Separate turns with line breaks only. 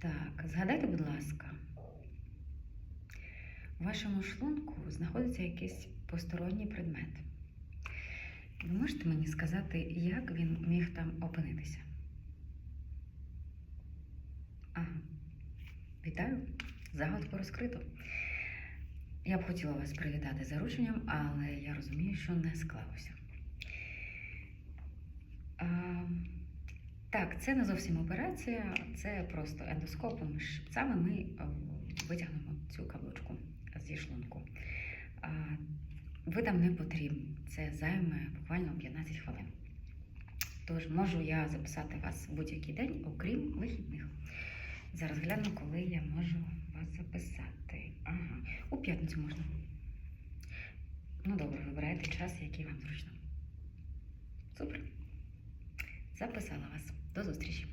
Так, згадайте, будь ласка, у вашому шлунку знаходиться якийсь посторонній предмет. Ви можете мені сказати, як він міг там опинитися? Ага. Вітаю! Загадку розкрито. Я б хотіла вас привітати зарученням, але я розумію, що не склалося. Так, це не зовсім операція, це просто ендоскопом щипцями ми е, витягнемо цю каблучку зі шлунку. А, ви там не потрібні. Це займе буквально 15 хвилин. Тож можу я записати вас в будь-який день, окрім вихідних. Зараз гляну, коли я можу вас записати. Ага, у п'ятницю можна. Ну добре, вибирайте час, який вам зручно. Записала вас. До зустрічі.